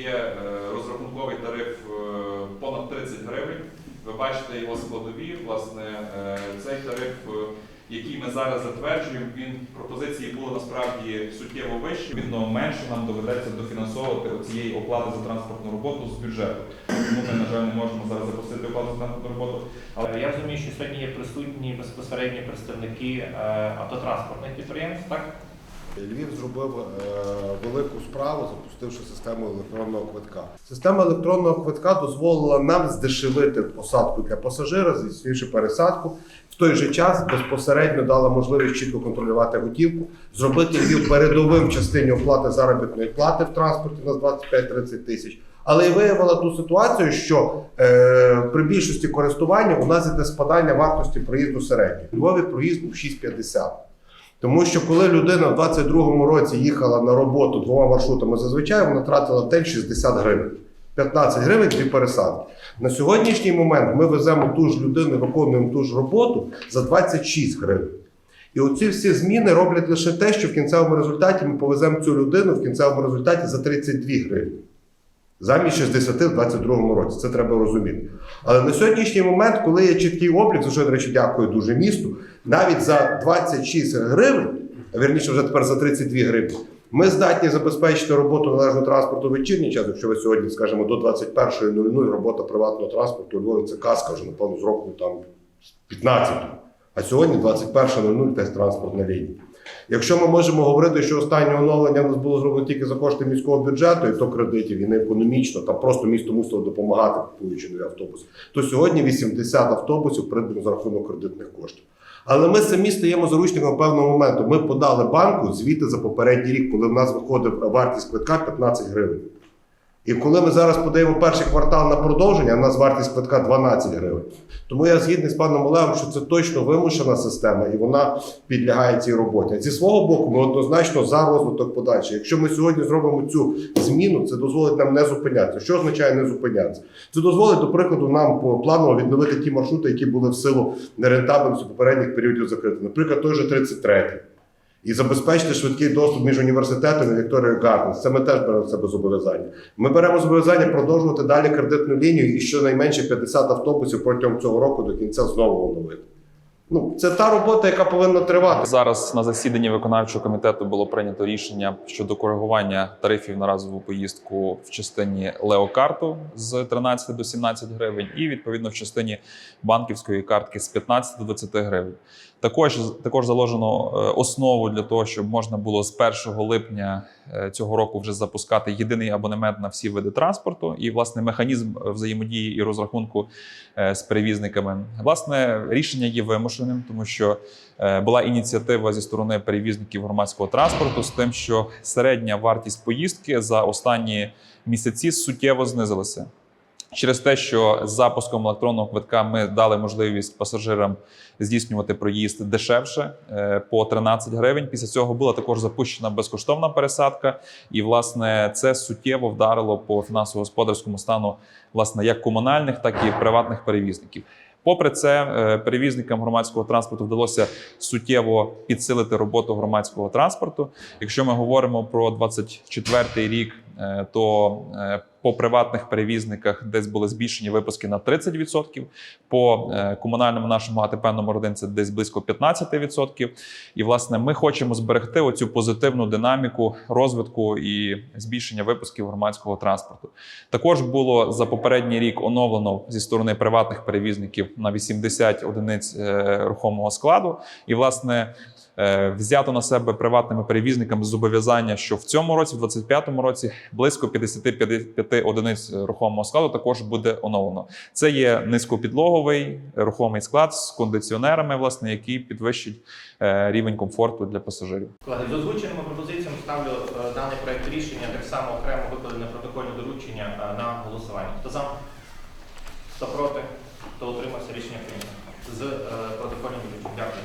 є е, розрахунковий тариф е, понад 30 гривень. Ви бачите його складові. Власне, е, цей тариф, який ми зараз затверджуємо, він пропозиції були насправді суттєво вищі. Відно менше нам доведеться дофінансовувати цієї оплати за транспортну роботу з бюджету. Тому ми, на жаль, не можемо зараз запустити оплату за транспортну роботу. Але я розумію, що сьогодні є присутні безпосередні представники автотранспортних підприємств, так? Львів зробив е, велику справу, запустивши систему електронного квитка. Система електронного квитка дозволила нам здешевити посадку для пасажира, здійснивши пересадку. В той же час безпосередньо дала можливість чітко контролювати готівку, зробити Львів передовим частині оплати заробітної плати в транспорті на 25-30 тисяч. Але й виявила ту ситуацію, що е, при більшості користування у нас іде спадання вартості проїзду середньо. У Львові проїзд був 6,50. Тому що коли людина в 22-му році їхала на роботу двома маршрутами, зазвичай вона тратила день 60 гривень. 15 гривень дві пересадки. На сьогоднішній момент ми веземо ту ж людину, виконуємо ту ж роботу за 26 гривень. І оці всі зміни роблять лише те, що в кінцевому результаті ми повеземо цю людину в кінцевому результаті за 32 гривні. Замість 60 в 22 році. Це треба розуміти. Але на сьогоднішній момент, коли є чіткий облік, за що, до речі, дякую дуже місту, навіть за 26 гривень, а вірніше вже тепер за 32 гривні, ми здатні забезпечити роботу належного транспорту в вечірній час, якщо ви сьогодні, скажімо, до 21.00 робота приватного транспорту у Львові це казка вже, напевно, з року там 15 А сьогодні 21.00 теж транспортна лінія. Якщо ми можемо говорити, що останнє оновлення у нас було зроблено тільки за кошти міського бюджету, і то кредитів, і не економічно, там просто місто мусило допомагати, купуючи нові автобуси, то сьогодні 80 автобусів придбано за рахунок кредитних коштів. Але ми самі стаємо заручниками певного моменту. Ми подали банку звіти за попередній рік, коли в нас виходив вартість квитка 15 гривень. І коли ми зараз подаємо перший квартал на продовження, у нас вартість квитка 12 гривень. Тому я згідний з паном Олегом, що це точно вимушена система, і вона підлягає цій роботі. Зі свого боку, ми однозначно за розвиток подальший. Якщо ми сьогодні зробимо цю зміну, це дозволить нам не зупинятися. Що означає не зупинятися? Це дозволить, до прикладу, нам по планово відновити ті маршрути, які були в силу нерентабельності попередніх періодів закриті. Наприклад, той же 33-й. І забезпечити швидкий доступ між університетом і Вікторією Гарденс. Це ми теж беремо себе зобов'язання. Ми беремо зобов'язання продовжувати далі кредитну лінію і щонайменше 50 автобусів протягом цього року до кінця знову оновити. Ну, це та робота, яка повинна тривати. Зараз на засіданні виконавчого комітету було прийнято рішення щодо коригування тарифів на разову поїздку в частині Леокарту з 13 до 17 гривень, і відповідно в частині банківської картки з 15 до 20 гривень. Також також заложено е, основу для того, щоб можна було з 1 липня е, цього року вже запускати єдиний абонемент на всі види транспорту і власне механізм взаємодії і розрахунку е, з перевізниками. Власне рішення є вимушеним, тому що е, була ініціатива зі сторони перевізників громадського транспорту з тим, що середня вартість поїздки за останні місяці суттєво знизилася. Через те, що з запуском електронного квитка ми дали можливість пасажирам здійснювати проїзд дешевше е, по 13 гривень. Після цього була також запущена безкоштовна пересадка, і власне це суттєво вдарило по фінансово-господарському стану власне як комунальних, так і приватних перевізників. Попри це, е, перевізникам громадського транспорту вдалося суттєво підсилити роботу громадського транспорту. Якщо ми говоримо про 24 рік, то е, по приватних перевізниках десь були збільшені випуски на 30%, по е, комунальному нашому АТП номер 1 це десь близько 15%. І власне ми хочемо зберегти оцю позитивну динаміку розвитку і збільшення випусків громадського транспорту. Також було за попередній рік оновлено зі сторони приватних перевізників на 80 одиниць е, рухомого складу. І власне е, взято на себе приватними перевізниками зобов'язання, що в цьому році, в 25-му році, близько 55 одиниць рухомого складу також буде оновлено. Це є низькопідлоговий рухомий склад з кондиціонерами, власне, який підвищить е, рівень комфорту для пасажирів. Колеги, з озвученими пропозиціями ставлю е, даний проект рішення так само окремо викладене протокольне доручення е, на голосування. Хто за? Хто проти? Хто утримався? Рішення прийнято. З е, протокольним дорученням. Дякую.